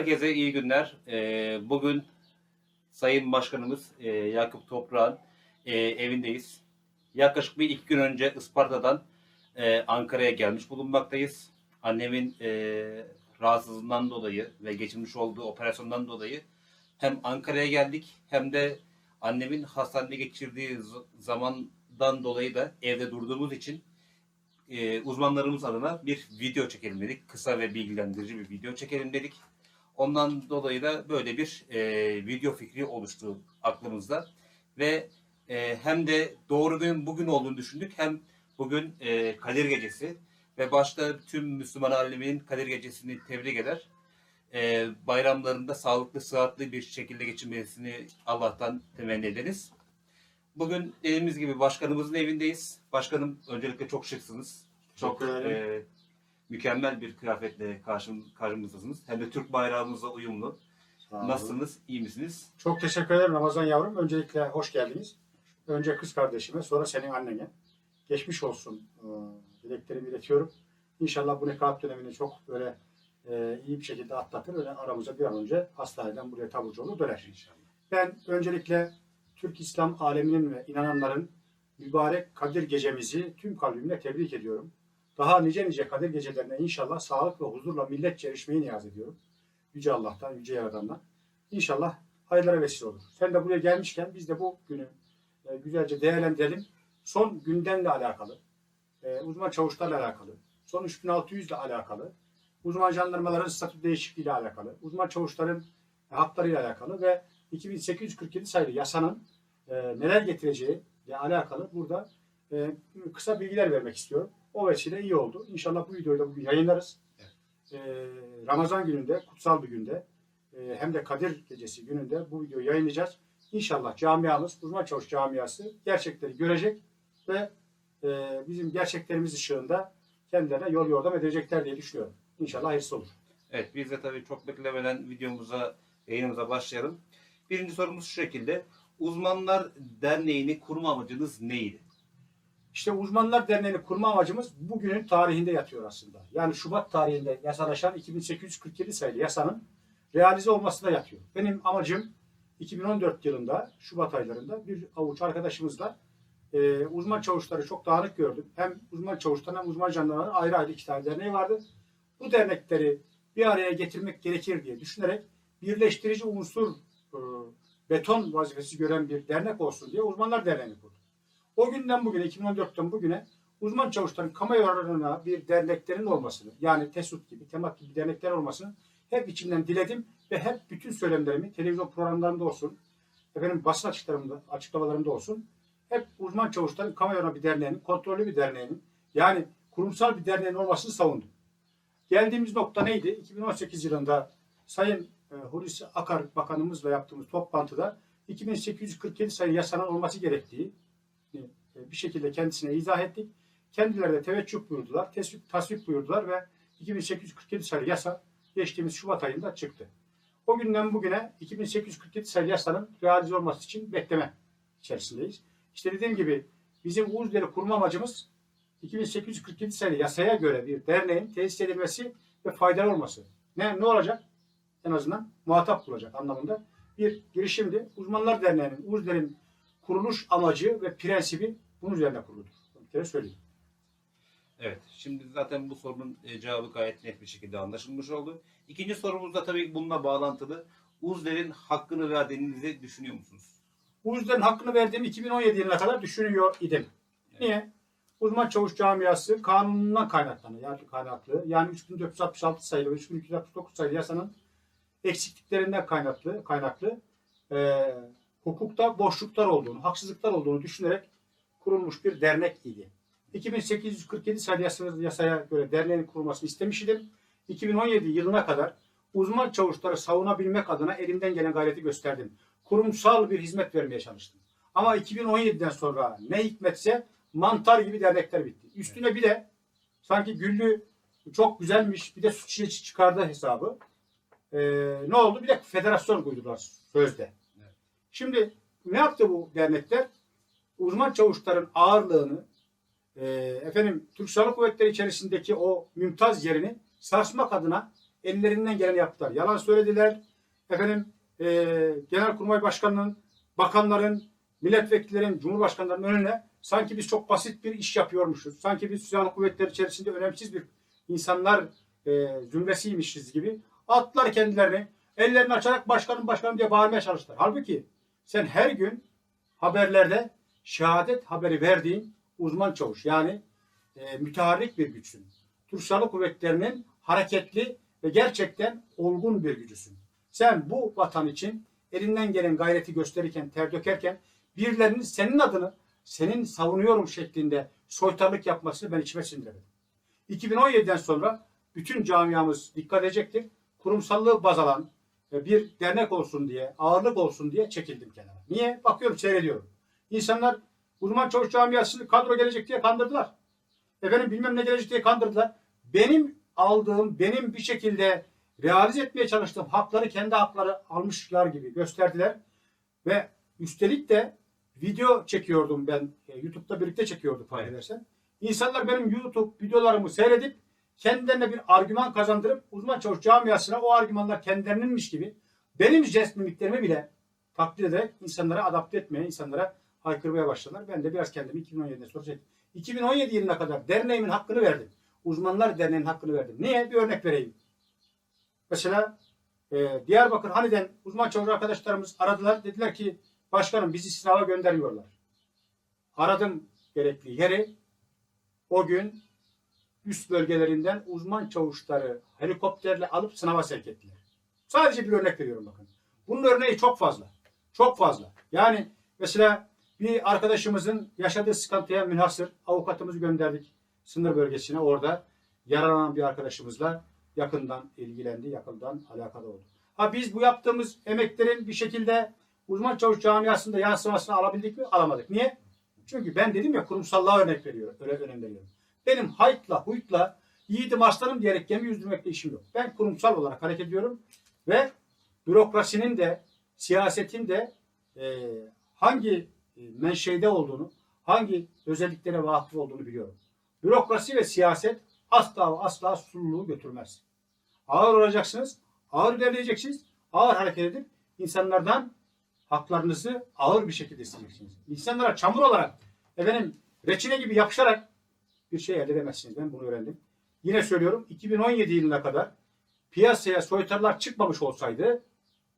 Herkese iyi günler. Ee, bugün Sayın Başkanımız e, Yakup Toprağ'ın e, evindeyiz. Yaklaşık bir iki gün önce Isparta'dan e, Ankara'ya gelmiş bulunmaktayız. Annemin rahatsızlığından dolayı ve geçirmiş olduğu operasyondan dolayı hem Ankara'ya geldik hem de annemin hastanede geçirdiği zamandan dolayı da evde durduğumuz için uzmanlarımız adına bir video çekelim dedik. Kısa ve bilgilendirici bir video çekelim dedik. Ondan dolayı da böyle bir e, video fikri oluştu aklımızda. Ve e, hem de doğru gün bugün olduğunu düşündük. Hem bugün e, Kadir Gecesi ve başta tüm Müslüman aleminin Kadir Gecesi'ni tebrik eder. E, bayramlarında sağlıklı, sıhhatli bir şekilde geçirmesini Allah'tan temenni ederiz. Bugün dediğimiz gibi başkanımızın evindeyiz. Başkanım öncelikle çok şıksınız. Çok ederim. e, mükemmel bir kıyafetle karşım, karşımızdasınız. Hem de Türk bayrağımızla uyumlu. Sağ. Nasılsınız? İyi misiniz? Çok teşekkür ederim Ramazan yavrum. Öncelikle hoş geldiniz. Önce kız kardeşime, sonra senin annene. Geçmiş olsun e, dileklerimi iletiyorum. İnşallah bu nekaat dönemini çok böyle e, iyi bir şekilde atlatır. Öyle aramıza bir an önce hastaneden buraya taburcu olur döner. İnşallah. Ben öncelikle Türk İslam aleminin ve inananların mübarek Kadir gecemizi tüm kalbimle tebrik ediyorum. Daha nice nice Kadir gecelerine inşallah sağlık ve huzurla milletçe erişmeyi niyaz ediyorum. Yüce Allah'tan, Yüce Yaradan'dan. İnşallah hayırlara vesile olur. Sen de buraya gelmişken biz de bu günü e, güzelce değerlendirelim. Son gündemle alakalı, e, uzman çavuşlarla alakalı, son 3600 ile alakalı, uzman jandarmaların statü değişikliği ile alakalı, uzman çavuşların haklarıyla alakalı ve 2847 sayılı yasanın e, neler getireceği ile alakalı burada kısa bilgiler vermek istiyorum. O vesile iyi oldu. İnşallah bu videoyu da bugün yayınlarız. E, Ramazan gününde, kutsal bir günde e, hem de Kadir Gecesi gününde bu videoyu yayınlayacağız. İnşallah camiamız, uzman çavuş camiası gerçekleri görecek ve e, bizim gerçeklerimiz ışığında kendilerine yol yordam edecekler diye düşünüyorum. İnşallah hayırlısı olur. Evet biz de tabii çok beklemeden videomuza, yayınımıza başlayalım. Birinci sorumuz şu şekilde. Uzmanlar Derneği'ni kurma amacınız neydi? İşte Uzmanlar Derneği'ni kurma amacımız bugünün tarihinde yatıyor aslında. Yani Şubat tarihinde yasalaşan 2847 sayılı yasanın realize olmasına yatıyor. Benim amacım 2014 yılında Şubat aylarında bir avuç arkadaşımızla e, uzman çavuşları çok dağınık gördüm. Hem uzman çavuşların hem uzman jandarmaların ayrı ayrı iki tane derneği vardı. Bu dernekleri bir araya getirmek gerekir diye düşünerek birleştirici unsur e, beton vazifesi gören bir dernek olsun diye Uzmanlar Derneği'ni kurdum. O günden bugüne, 2014'ten bugüne uzman çavuşların kamu yararına bir derneklerin olmasını, yani TESUT gibi, TEMAK gibi dernekler olmasını hep içimden diledim ve hep bütün söylemlerimi televizyon programlarında olsun, efendim basın açıklamalarımda, açıklamalarımda olsun, hep uzman çavuşların kamu yararına bir derneğinin, kontrollü bir derneğinin, yani kurumsal bir derneğin olmasını savundum. Geldiğimiz nokta neydi? 2018 yılında Sayın e, Hulusi Akar Bakanımızla yaptığımız toplantıda 2847 sayılı yasanın olması gerektiği bir şekilde kendisine izah ettik. Kendileri de teveccüh buyurdular, tesvip, tasvip buyurdular ve 2847 sayılı yasa geçtiğimiz Şubat ayında çıktı. O günden bugüne 2847 sayılı yasanın realize olması için bekleme içerisindeyiz. İşte dediğim gibi bizim Uğuzları kurma amacımız 2847 sayılı yasaya göre bir derneğin tesis edilmesi ve faydalı olması. Ne, ne olacak? En azından muhatap bulacak anlamında bir girişimdi. Uzmanlar Derneği'nin, Uğuzların kuruluş amacı ve prensibi bunun üzerine kuruludur. Bir kere söyleyeyim. Evet, şimdi zaten bu sorunun e, cevabı gayet net bir şekilde anlaşılmış oldu. İkinci sorumuz da tabii bununla bağlantılı. Uzder'in hakkını verdiğinizi düşünüyor musunuz? Uğuzların hakkını verdiğim 2017 yılına kadar düşünüyor idim. Niye? Uzman çavuş camiası kanunundan kaynaklanıyor. Yani kaynaklı. Yani 3466 sayılı ve 3269 sayılı yasanın eksikliklerinden kaynaklı, kaynaklı e, hukukta boşluklar olduğunu, haksızlıklar olduğunu düşünerek kurulmuş bir dernek idi. 2847 sayılı yasa- yasaya göre derneğin kurulmasını istemiş idim. 2017 yılına kadar uzman çavuşları savunabilmek adına elimden gelen gayreti gösterdim. Kurumsal bir hizmet vermeye çalıştım. Ama 2017'den sonra ne hikmetse mantar gibi dernekler bitti. Üstüne bir de sanki Güllü çok güzelmiş bir de suç çıkardı hesabı. Ee, ne oldu? Bir de federasyon koydular sözde. Şimdi ne yaptı bu dernekler? Uzman çavuşların ağırlığını e, efendim Türk Silahlı Kuvvetleri içerisindeki o mümtaz yerini sarsmak adına ellerinden geleni yaptılar. Yalan söylediler. Efendim e, Genelkurmay Başkanı'nın, bakanların, milletvekillerin, cumhurbaşkanlarının önüne sanki biz çok basit bir iş yapıyormuşuz. Sanki biz silahlı kuvvetler içerisinde önemsiz bir insanlar e, zümresiymişiz gibi attılar kendilerini. Ellerini açarak başkanım başkanım diye bağırmaya çalıştılar. Halbuki sen her gün haberlerde şehadet haberi verdiğin uzman çavuş yani e, müteharrik bir güçsün. Türk Silahlı Kuvvetleri'nin hareketli ve gerçekten olgun bir gücüsün. Sen bu vatan için elinden gelen gayreti gösterirken, ter dökerken birilerinin senin adını senin savunuyorum şeklinde soytarlık yapmasını ben içime sindiremedim. 2017'den sonra bütün camiamız dikkat edecektir. Kurumsallığı baz alan bir dernek olsun diye, ağırlık olsun diye çekildim kenara. Niye? Bakıyorum, seyrediyorum. İnsanlar uzman çavuş camiasını kadro gelecek diye kandırdılar. Efendim bilmem ne gelecek diye kandırdılar. Benim aldığım, benim bir şekilde realize etmeye çalıştığım hakları kendi hakları almışlar gibi gösterdiler. Ve üstelik de video çekiyordum ben. E, YouTube'da birlikte çekiyorduk Evet. edersen. İnsanlar benim YouTube videolarımı seyredip kendilerine bir argüman kazandırıp uzman çavuş camiasına o argümanlar kendilerininmiş gibi benim jest mimiklerimi bile taklit ederek insanlara adapte etmeye, insanlara haykırmaya başladılar. Ben de biraz kendimi 2017'de sonra çektim. 2017 yılına kadar derneğimin hakkını verdim. Uzmanlar Derneği'nin hakkını verdim. Niye? Bir örnek vereyim. Mesela e, Diyarbakır Hani'den uzman çavuş arkadaşlarımız aradılar. Dediler ki başkanım bizi sınava gönderiyorlar. Aradım gerekli yeri. O gün üst bölgelerinden uzman çavuşları helikopterle alıp sınava sevk ettiler. Sadece bir örnek veriyorum bakın. Bunun örneği çok fazla. Çok fazla. Yani mesela bir arkadaşımızın yaşadığı sıkıntıya münhasır avukatımızı gönderdik sınır bölgesine. Orada yaralanan bir arkadaşımızla yakından ilgilendi, yakından alakalı oldu. Ha biz bu yaptığımız emeklerin bir şekilde uzman çavuş camiasında yansımasını alabildik mi? Alamadık. Niye? Çünkü ben dedim ya kurumsallığa örnek veriyorum. Öyle önem veriyorum. Benim haytla, huytla, yiğidim aslanım diyerek gemi yüzdürmekle işim yok. Ben kurumsal olarak hareket ediyorum ve bürokrasinin de siyasetin de e, hangi e, menşeide olduğunu, hangi özelliklere vakıf olduğunu biliyorum. Bürokrasi ve siyaset asla asla sululuğu götürmez. Ağır olacaksınız, ağır ilerleyeceksiniz, ağır hareket edip insanlardan haklarınızı ağır bir şekilde isteyeceksiniz. İnsanlara çamur olarak, efendim reçine gibi yapışarak bir şey elde edemezsiniz. Ben bunu öğrendim. Yine söylüyorum 2017 yılına kadar piyasaya soytarılar çıkmamış olsaydı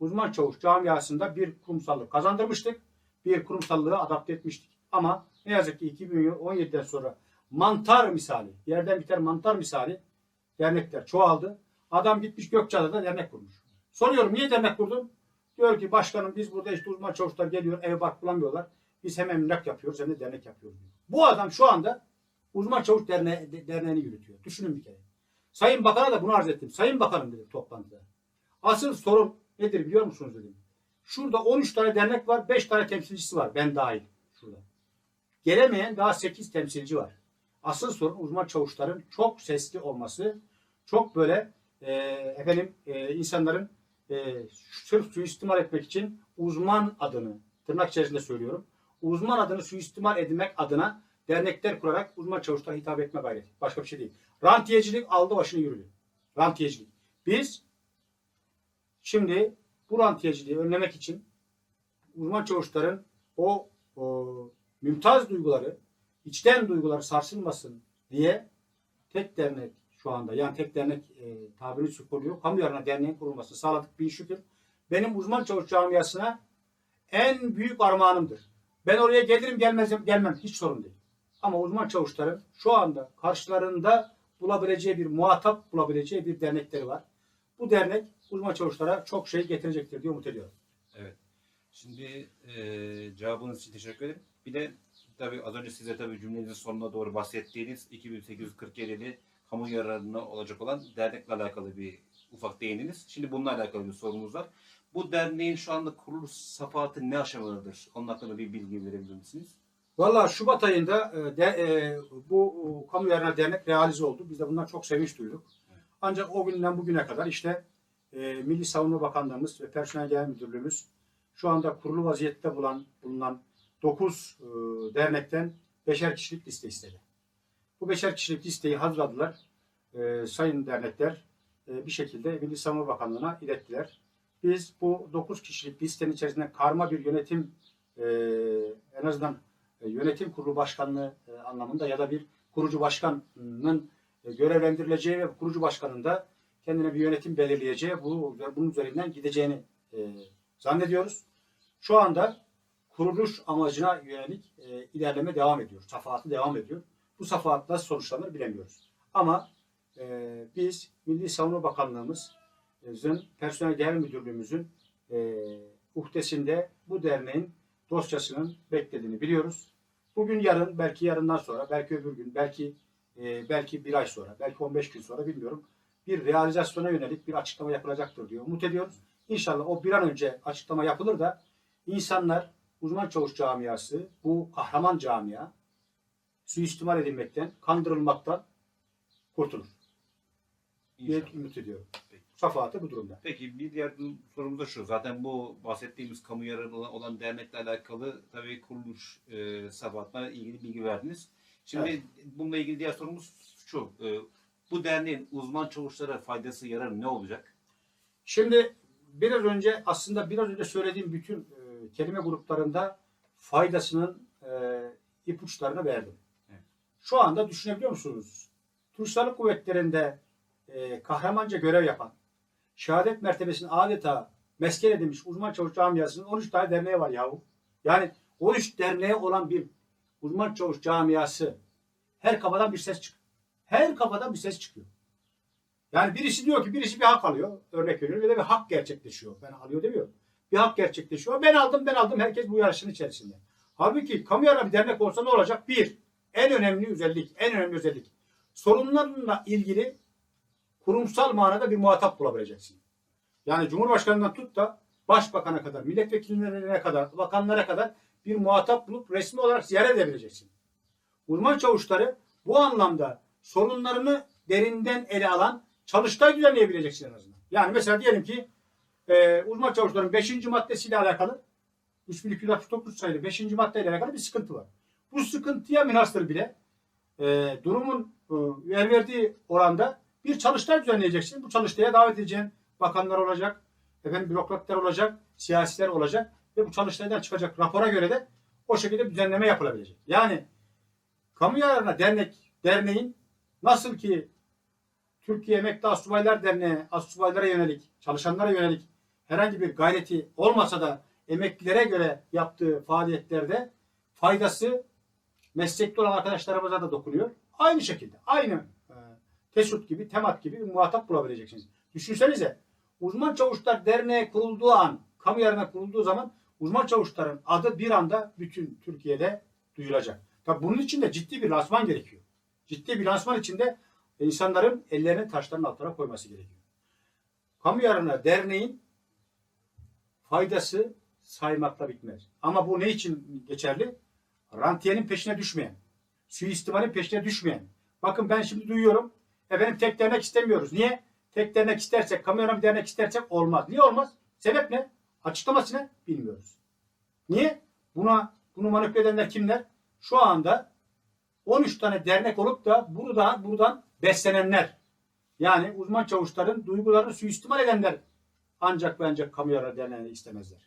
uzman çavuş camiasında bir kurumsallık kazandırmıştık. Bir kurumsallığı adapte etmiştik. Ama ne yazık ki 2017'den sonra mantar misali, yerden biter mantar misali dernekler çoğaldı. Adam gitmiş Gökçeada'da dernek kurmuş. Soruyorum niye dernek kurdun? Diyor ki başkanım biz burada işte uzman çavuşlar geliyor ev bark bulamıyorlar. Biz hem emlak yapıyoruz hem de dernek yapıyoruz. Bu adam şu anda uzman çavuş derneği, de- derneğini yürütüyor. Düşünün bir kere. Sayın Bakan'a da bunu arz ettim. Sayın Bakanım dedim toplantıda. Asıl sorun nedir biliyor musunuz dedim. Şurada 13 tane dernek var, 5 tane temsilcisi var. Ben dahil şurada. Gelemeyen daha 8 temsilci var. Asıl sorun uzman çavuşların çok sesli olması, çok böyle e, efendim e, insanların e, sırf suistimal etmek için uzman adını tırnak içerisinde söylüyorum. Uzman adını suistimal edilmek adına dernekler kurarak uzman çavuşlara hitap etme gayreti. Başka bir şey değil. Rantiyecilik aldı başını yürüdü. Rantiyecilik. Biz şimdi bu rantiyeciliği önlemek için uzman çavuşların o, o mümtaz duyguları, içten duyguları sarsılmasın diye tek dernek şu anda yani tek dernek e, tabiri konuyor. Kamu yararına derneğin kurulması sağladık bin şükür. Benim uzman çavuş camiasına en büyük armağanımdır. Ben oraya gelirim gelmezim gelmem hiç sorun değil. Ama uzman çavuşların şu anda karşılarında bulabileceği bir muhatap bulabileceği bir dernekleri var. Bu dernek uzman çavuşlara çok şey getirecektir diye umut ediyorum. Evet. Şimdi e, cevabınız için teşekkür ederim. Bir de tabii az önce size tabii cümlenizin sonuna doğru bahsettiğiniz 2847'li kamu yararına olacak olan dernekle alakalı bir ufak değindiniz. Şimdi bununla alakalı bir sorumuz var. Bu derneğin şu anda kuruluş safahatı ne aşamadadır? Onun hakkında bir bilgi verebilir misiniz? Valla Şubat ayında e, de, e, bu e, kamu yararına dernek realize oldu. Biz de bundan çok sevinç duyduk. Ancak o günden bugüne kadar işte e, Milli Savunma Bakanlığımız ve Personel Genel Müdürlüğümüz şu anda kurulu vaziyette bulan, bulunan 9 e, dernekten beşer kişilik liste istedi. Bu beşer kişilik listeyi hazırladılar. E, sayın dernekler e, bir şekilde Milli Savunma Bakanlığı'na ilettiler. Biz bu 9 kişilik listenin içerisinde karma bir yönetim e, en azından yönetim kurulu başkanlığı e, anlamında ya da bir kurucu başkanın e, görevlendirileceği ve kurucu başkanın da kendine bir yönetim belirleyeceği, bu, ve bunun üzerinden gideceğini e, zannediyoruz. Şu anda kuruluş amacına yönelik e, ilerleme devam ediyor. Safahatı devam ediyor. Bu safahat nasıl sonuçlanır bilemiyoruz. Ama e, biz Milli Savunma Bakanlığımızın Personel Genel Müdürlüğümüzün e, uhdesinde bu derneğin dosyasının beklediğini biliyoruz. Bugün yarın, belki yarından sonra, belki öbür gün, belki e, belki bir ay sonra, belki 15 gün sonra bilmiyorum. Bir realizasyona yönelik bir açıklama yapılacaktır diyor. Umut ediyoruz. İnşallah o bir an önce açıklama yapılır da insanlar, uzman çavuş camiası, bu kahraman camia suistimal edilmekten, kandırılmaktan kurtulur diye ümit ediyorum. Peki. Safahatı bu durumda. Peki bir diğer sorumuz da şu. Zaten bu bahsettiğimiz kamu yararı olan, dernekle alakalı tabii kuruluş e, sabahatına ilgili bilgi verdiniz. Şimdi bununla ilgili diğer sorumuz şu. E, bu derneğin uzman çavuşlara faydası yararı ne olacak? Şimdi biraz önce aslında biraz önce söylediğim bütün e, kelime gruplarında faydasının e, ipuçlarını verdim. Evet. Şu anda düşünebiliyor musunuz? Türk Silahlı Kuvvetleri'nde e, kahramanca görev yapan, şehadet mertebesini adeta mesken edilmiş uzman çavuş camiasının 13 tane derneği var yahu. Yani 13 derneği olan bir uzman çavuş camiası her kafadan bir ses çıkıyor. Her kafadan bir ses çıkıyor. Yani birisi diyor ki birisi bir hak alıyor. Örnek veriyorum. Ve de bir hak gerçekleşiyor. Ben alıyor demiyorum. Bir hak gerçekleşiyor. Ben aldım ben aldım. Herkes bu yarışın içerisinde. Halbuki kamu yararı bir dernek olsa ne olacak? Bir, en önemli özellik, en önemli özellik. Sorunlarla ilgili kurumsal manada bir muhatap bulabileceksin. Yani Cumhurbaşkanından tut da başbakana kadar, milletvekillerine kadar, bakanlara kadar bir muhatap bulup resmi olarak ziyaret edebileceksin. Uzman çavuşları bu anlamda sorunlarını derinden ele alan çalıştay düzenleyebileceksin en azından. Yani mesela diyelim ki e, uzman çavuşların 5. maddesiyle alakalı 3269 sayılı 5. maddeyle alakalı bir sıkıntı var. Bu sıkıntıya münhasır bile e, durumun e, yer verdiği oranda bir çalıştay düzenleyeceksin. Bu çalıştaya davet edeceğin bakanlar olacak, efendim bürokratlar olacak, siyasiler olacak ve bu çalıştaydan çıkacak rapora göre de o şekilde düzenleme yapılabilecek. Yani kamu yararına dernek, derneğin nasıl ki Türkiye Emekli Astsubaylar Derneği astsubaylara yönelik, çalışanlara yönelik herhangi bir gayreti olmasa da emeklilere göre yaptığı faaliyetlerde faydası meslekli olan arkadaşlarımıza da dokunuyor. Aynı şekilde, aynı TESUT gibi, TEMAT gibi bir muhatap bulabileceksiniz. Düşünsenize, uzman çavuşlar derneği kurulduğu an, kamu yararına kurulduğu zaman uzman çavuşların adı bir anda bütün Türkiye'de duyulacak. Tabi bunun için de ciddi bir lansman gerekiyor. Ciddi bir lansman içinde insanların ellerini taşların altına koyması gerekiyor. Kamu yararına derneğin faydası saymakla bitmez. Ama bu ne için geçerli? Rantiyenin peşine düşmeyen, suistimalin peşine düşmeyen. Bakın ben şimdi duyuyorum. Efendim tek dernek istemiyoruz. Niye? Tek dernek istersek, kamu yararına bir dernek istersek olmaz. Niye olmaz? Sebep ne? Açıklaması ne? Bilmiyoruz. Niye? Buna bunu manipüle edenler kimler? Şu anda 13 tane dernek olup da buradan buradan beslenenler. Yani uzman çavuşların duygularını suistimal edenler ancak ve ancak kamu yararı derneğini istemezler.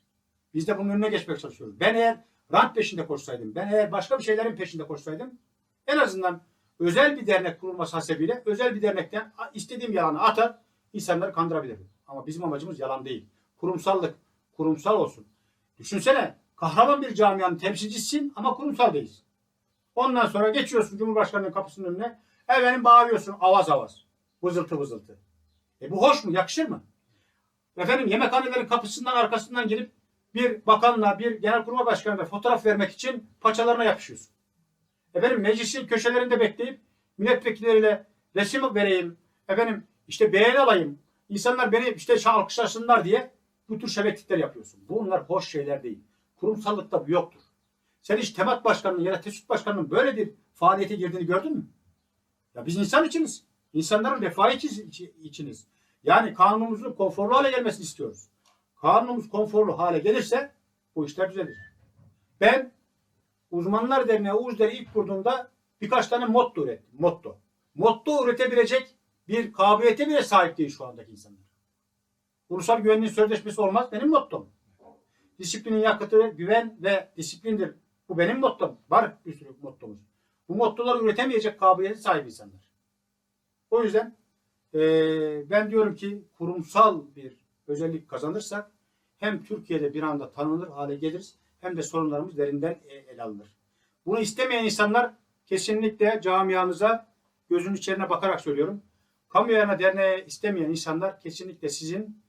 Biz de bunun önüne geçmek çalışıyoruz. Ben eğer rant peşinde koşsaydım, ben eğer başka bir şeylerin peşinde koşsaydım en azından özel bir dernek kurulması hasebiyle özel bir dernekten istediğim yalanı atar, insanları kandırabilirdim. Ama bizim amacımız yalan değil. Kurumsallık, kurumsal olsun. Düşünsene, kahraman bir camianın temsilcisisin ama kurumsal değilsin. Ondan sonra geçiyorsun Cumhurbaşkanı'nın kapısının önüne. Efendim bağırıyorsun avaz avaz. Vızıltı vızıltı. E bu hoş mu? Yakışır mı? Efendim yemekhanelerin kapısından arkasından girip bir bakanla, bir genelkurmay başkanıyla fotoğraf vermek için paçalarına yapışıyorsun. Efendim meclisin köşelerinde bekleyip milletvekilleriyle resim vereyim. Efendim işte beğeni alayım. İnsanlar beni işte alkışlasınlar diye bu tür şebeklikler yapıyorsun. Bunlar hoş şeyler değil. Kurumsallıkta bu yoktur. Sen hiç temat başkanının ya da TESÜT başkanının böyle bir faaliyete girdiğini gördün mü? Ya biz insan içiniz. İnsanların refahı için- içiniz. Yani kanunumuzun konforlu hale gelmesini istiyoruz. Kanunumuz konforlu hale gelirse bu işler düzelir. Ben Uzmanlar Derneği UZDER'i ilk kurduğumda birkaç tane motto ürettim. Motto. Motto üretebilecek bir kabiliyete bile sahip değil şu andaki insanlar. Ulusal güvenliğin sözleşmesi olmaz benim mottom. Disiplinin yakıtı güven ve disiplindir. Bu benim mottom. Var bir sürü mottomuz. Bu mottoları üretemeyecek kabiliyete sahip insanlar. O yüzden eee, ben diyorum ki kurumsal bir özellik kazanırsak hem Türkiye'de bir anda tanınır hale geliriz hem de sorunlarımız derinden e- ele alınır. Bunu istemeyen insanlar kesinlikle camiamıza gözün içerine bakarak söylüyorum. Kamu yararına derneğe istemeyen insanlar kesinlikle sizin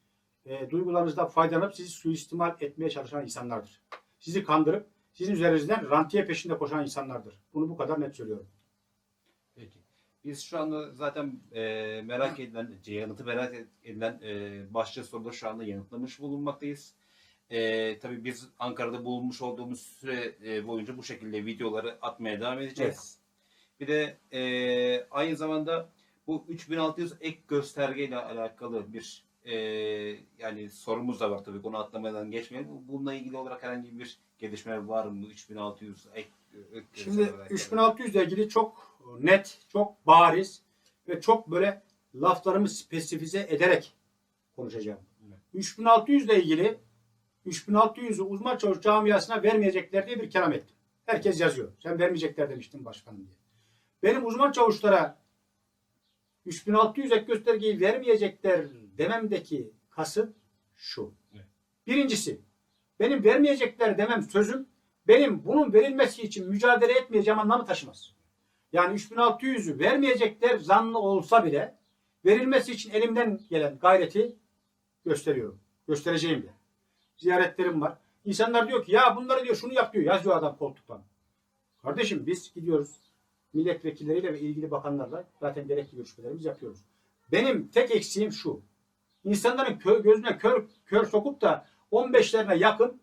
e, duygularınızdan faydalanıp sizi suistimal etmeye çalışan insanlardır. Sizi kandırıp sizin üzerinizden rantiye peşinde koşan insanlardır. Bunu bu kadar net söylüyorum. Peki. Biz şu anda zaten e, merak edilen, yanıtı merak edilen e, başlıca soruları şu anda yanıtlamış bulunmaktayız. E, tabii biz Ankara'da bulunmuş olduğumuz süre e, boyunca bu şekilde videoları atmaya devam edeceğiz. Bir de e, aynı zamanda bu 3600 ek göstergeyle alakalı bir e, yani sorumuz da var tabii bunu atlamadan geçmeyelim. Bununla ilgili olarak herhangi bir gelişme var mı? 3600 ek, ek Şimdi göstergeyle alakalı. 3600 ile ilgili çok net, çok bariz ve çok böyle laflarımı spesifize ederek konuşacağım. Evet. 3600 ile ilgili 3600'ü uzman çavuş camiasına vermeyecekler diye bir kelam ettim. Herkes yazıyor. Sen vermeyecekler demiştin başkanım diye. Benim uzman çavuşlara 3600 ek göstergeyi vermeyecekler dememdeki kasıt şu. Evet. Birincisi benim vermeyecekler demem sözüm benim bunun verilmesi için mücadele etmeyeceğim anlamı taşımaz. Yani 3600'ü vermeyecekler zanlı olsa bile verilmesi için elimden gelen gayreti gösteriyorum. Göstereceğim de. Ziyaretlerim var. İnsanlar diyor ki ya bunları diyor şunu yap diyor. Yazıyor adam koltuktan. Kardeşim biz gidiyoruz. Milletvekilleriyle ve ilgili bakanlarla zaten gerekli görüşmelerimizi yapıyoruz. Benim tek eksiğim şu. İnsanların kö- gözüne kör, kör sokup da 15'lerine yakın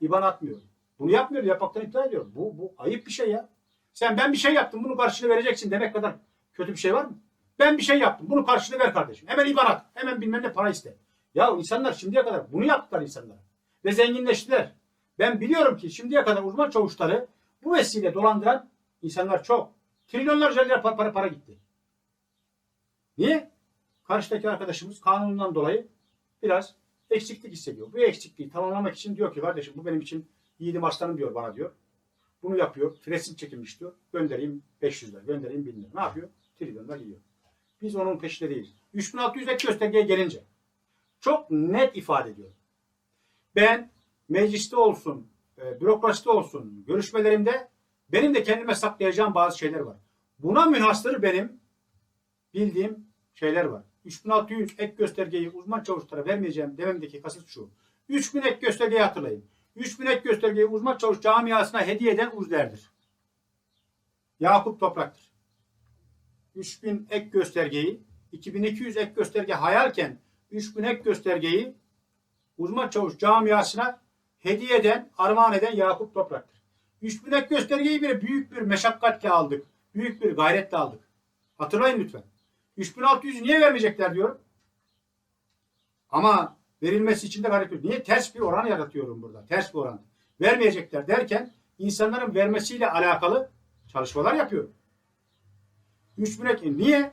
iban atmıyor. Bunu yapmıyor. Yapmaktan iptal ediyor. Bu, bu ayıp bir şey ya. Sen ben bir şey yaptım. Bunun karşılığını vereceksin demek kadar kötü bir şey var mı? Ben bir şey yaptım. Bunun karşılığını ver kardeşim. Hemen iban at. Hemen bilmem ne para iste. Ya insanlar şimdiye kadar bunu yaptılar insanlara. Ve zenginleştiler. Ben biliyorum ki şimdiye kadar uzman çavuşları bu vesile dolandıran insanlar çok. Trilyonlarca lira para, para, para gitti. Niye? Karşıdaki arkadaşımız kanunundan dolayı biraz eksiklik hissediyor. Bu eksikliği tamamlamak için diyor ki kardeşim bu benim için yiğidim aslanım diyor bana diyor. Bunu yapıyor. Resim çekilmiş diyor. Göndereyim 500 lira, göndereyim 1000 lira. Ne yapıyor? Trilyonlar gidiyor. Biz onun peşinde değiliz. 3600 ek göstergeye gelince çok net ifade ediyor. Ben mecliste olsun, e, bürokraside olsun, görüşmelerimde benim de kendime saklayacağım bazı şeyler var. Buna münhasır benim bildiğim şeyler var. 3600 ek göstergeyi uzman çavuşlara vermeyeceğim dememdeki kasıt şu. 3000 ek göstergeyi hatırlayın. 3000 ek göstergeyi uzman çavuş camiasına hediye eden uzderdir. Yakup Toprak'tır. 3000 ek göstergeyi 2200 ek gösterge hayalken 3000 ek göstergeyi uzman çavuş camiasına hediye eden, armağan eden Yakup Toprak'tır. 3000 ek göstergeyi bile büyük bir meşakkatle aldık. Büyük bir gayretle aldık. Hatırlayın lütfen. 3600'ü niye vermeyecekler diyorum. Ama verilmesi için de ediyorum. Niye? Ters bir oran yaratıyorum burada. Ters bir oran. Vermeyecekler derken insanların vermesiyle alakalı çalışmalar yapıyorum. 3000 ek, niye?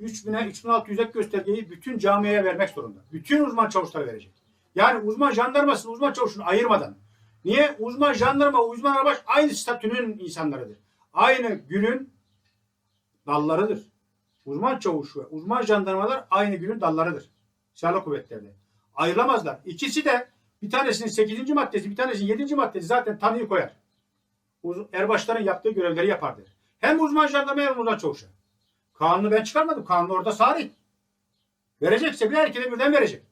3000'e 3600 ek göstergeyi bütün camiye vermek zorunda. Bütün uzman çavuşlara verecek. Yani uzman jandarmasını uzman çavuşunu ayırmadan. Niye? Uzman jandarma, uzman arabaş aynı statünün insanlarıdır. Aynı gülün dallarıdır. Uzman çavuş ve uzman jandarmalar aynı gülün dallarıdır. Silahlı kuvvetlerde. Ayrılamazlar. İkisi de bir tanesinin 8. maddesi, bir tanesinin 7. maddesi zaten tanıyı koyar. Erbaşların yaptığı görevleri yapardı. Hem uzman jandarma hem uzman çavuşa. Kanunu ben çıkarmadım. Kanun orada sarih. Verecekse bir herkese birden verecek.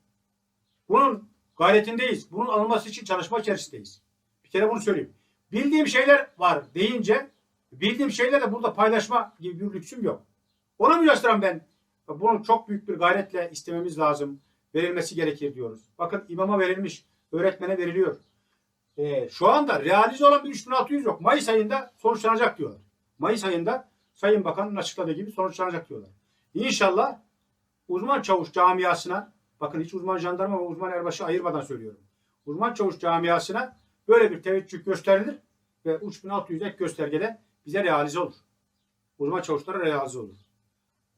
Bunun gayretindeyiz. Bunun alınması için çalışma içerisindeyiz. Bir kere bunu söyleyeyim. Bildiğim şeyler var deyince bildiğim şeyler de burada paylaşma gibi bir lüksüm yok. Ona münasıran ben bunu çok büyük bir gayretle istememiz lazım. Verilmesi gerekir diyoruz. Bakın imama verilmiş, öğretmene veriliyor. Ee, şu anda realize olan bir 3600 yok. Mayıs ayında sonuçlanacak diyorlar. Mayıs ayında Sayın Bakan'ın açıkladığı gibi sonuçlanacak diyorlar. İnşallah uzman çavuş camiasına bakın hiç uzman jandarma ve uzman erbaşı ayırmadan söylüyorum. Uzman çavuş camiasına böyle bir teveccüh gösterilir ve 3600 ek göstergede bize realize olur. Uzman çavuşlara realize olur.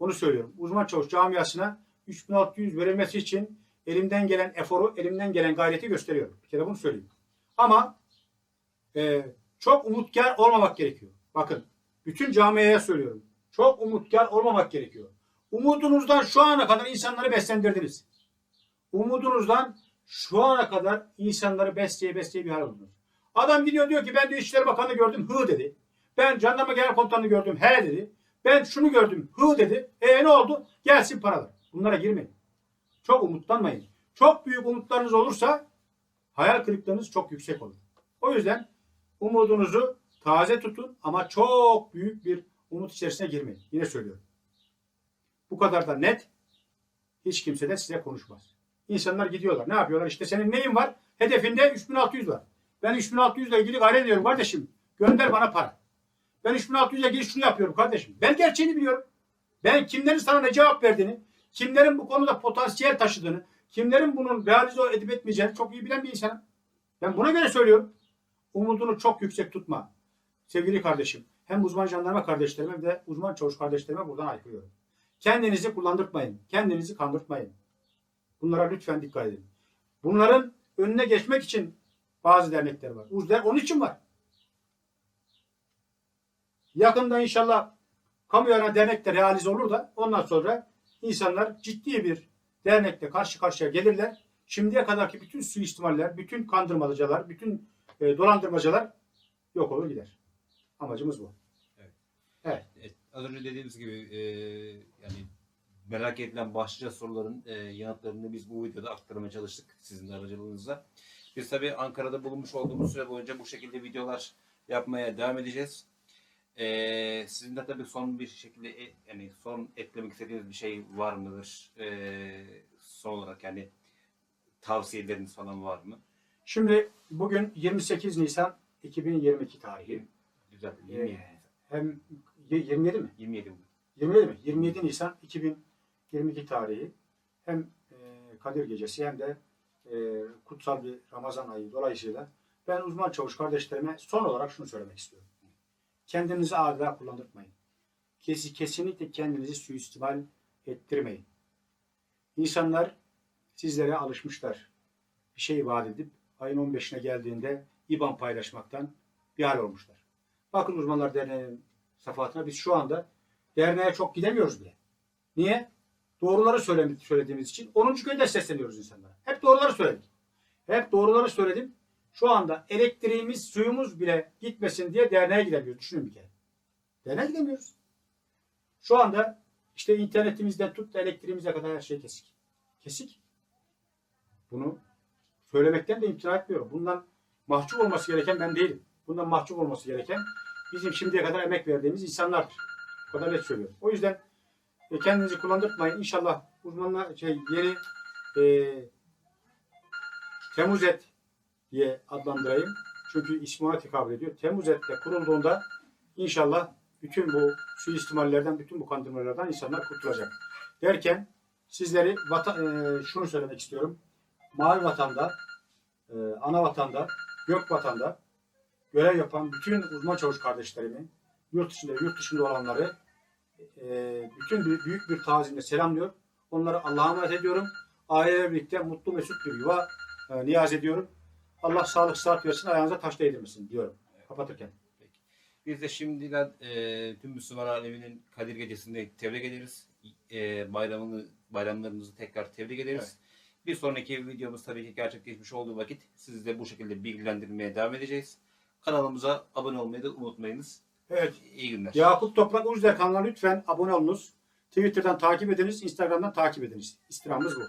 Onu söylüyorum. Uzman çavuş camiasına 3600 verilmesi için elimden gelen eforu, elimden gelen gayreti gösteriyorum. Bir kere bunu söyleyeyim. Ama e, çok umutkar olmamak gerekiyor. Bakın bütün camiaya söylüyorum. Çok umutkar olmamak gerekiyor. Umudunuzdan şu ana kadar insanları beslendirdiniz. Umudunuzdan şu ana kadar insanları besleye besleye bir hal oldunuz. Adam gidiyor diyor ki ben diyor İçişleri Bakanı gördüm hı dedi. Ben jandarma genel komutanını gördüm he dedi. Ben şunu gördüm hı dedi. E ne oldu? Gelsin paralar. Bunlara girmeyin. Çok umutlanmayın. Çok büyük umutlarınız olursa hayal kırıklığınız çok yüksek olur. O yüzden umudunuzu taze tutun ama çok büyük bir umut içerisine girmeyin. Yine söylüyorum. Bu kadar da net hiç kimse de size konuşmaz. İnsanlar gidiyorlar. Ne yapıyorlar? İşte senin neyin var? Hedefinde 3600 var. Ben 3600 ile ilgili gayret ediyorum kardeşim. Gönder bana para. Ben 3600 ile ilgili şunu yapıyorum kardeşim. Ben gerçeğini biliyorum. Ben kimlerin sana ne cevap verdiğini, kimlerin bu konuda potansiyel taşıdığını, kimlerin bunun realize edip etmeyeceğini çok iyi bilen bir insanım. Ben buna göre söylüyorum. Umudunu çok yüksek tutma. Sevgili kardeşim, hem uzman jandarma kardeşlerime de uzman çavuş kardeşlerime buradan aykırıyorum. Kendinizi kullandırtmayın. Kendinizi kandırtmayın. Bunlara lütfen dikkat edin. Bunların önüne geçmek için bazı dernekler var. Uzder onun için var. Yakında inşallah kamu yararına dernek de realize olur da ondan sonra insanlar ciddi bir dernekle karşı karşıya gelirler. Şimdiye kadarki bütün suistimaller, bütün kandırmacalar, bütün e, dolandırmacalar yok olur gider. Amacımız bu. Evet, az önce dediğimiz gibi e, yani merak edilen başlıca soruların e, yanıtlarını biz bu videoda aktarmaya çalıştık sizin aracılığınızla. Biz tabii Ankara'da bulunmuş olduğumuz süre boyunca bu şekilde videolar yapmaya devam edeceğiz. E, sizin de tabii son bir şekilde e, yani son eklemek istediğiniz bir şey var mıdır? E, son olarak yani tavsiyeleriniz falan var mı? Şimdi bugün 28 Nisan 2022 tarihi. Güzel. 27. Hem y- 27 mi? 27 bugün. 27 mi? 27 Nisan 2022 tarihi. Hem e, Kadir Gecesi hem de e, kutsal bir Ramazan ayı dolayısıyla ben uzman çavuş kardeşlerime son olarak şunu söylemek istiyorum. Kendinizi adeta kullandırmayın. Kesi, kesinlikle kendinizi suistimal ettirmeyin. İnsanlar sizlere alışmışlar. Bir şey vaat edip ayın 15'ine geldiğinde IBAN paylaşmaktan bir hal olmuşlar. Bakın Uzmanlar Derneği'nin safahatına biz şu anda derneğe çok gidemiyoruz bile. Niye? Doğruları söylediğimiz için 10. köyde sesleniyoruz insanlara. Hep doğruları söyledik. Hep doğruları söyledim. Şu anda elektriğimiz, suyumuz bile gitmesin diye derneğe gidemiyoruz. Düşünün bir kere. Derneğe gidemiyoruz. Şu anda işte internetimizden tut da elektriğimize kadar her şey kesik. Kesik. Bunu söylemekten de imtina etmiyorum. Bundan mahcup olması gereken ben değilim. Bundan mahcup olması gereken bizim şimdiye kadar emek verdiğimiz insanlardır. Bu kadar net söylüyorum. O yüzden e, kendinizi kullandırmayın. İnşallah uzmanlar şey yeni e, Temmuz et diye adlandırayım. Çünkü ismi ona tekabül ediyor. Temmuz etle kurulduğunda inşallah bütün bu suistimallerden, bütün bu kandırmalardan insanlar kurtulacak. Derken sizleri vata, e, şunu söylemek istiyorum. Mavi vatanda, e, ana vatanda, gök vatanda görev yapan bütün uzman çavuş kardeşlerimi, yurt içinde yurt dışında olanları bütün bir, büyük bir tazimle selamlıyor. Onları Allah'a emanet ediyorum. Aileyle birlikte mutlu mesut bir yuva e, niyaz ediyorum. Allah sağlık sıhhat versin, ayağınıza taş değdirmesin diyorum. Kapatırken. Biz de şimdiden e, tüm Müslüman aleminin Kadir Gecesi'nde tebrik ederiz. E, bayramını, bayramlarınızı tekrar tebrik ederiz. Evet. Bir sonraki videomuz tabii ki gerçekleşmiş olduğu vakit sizi de bu şekilde bilgilendirmeye devam edeceğiz. Kanalımıza abone olmayı da unutmayınız. Evet. İyi günler. Yakup Toprak Uzder kanalına lütfen abone olunuz. Twitter'dan takip ediniz, Instagram'dan takip ediniz. İstirhamımız bu.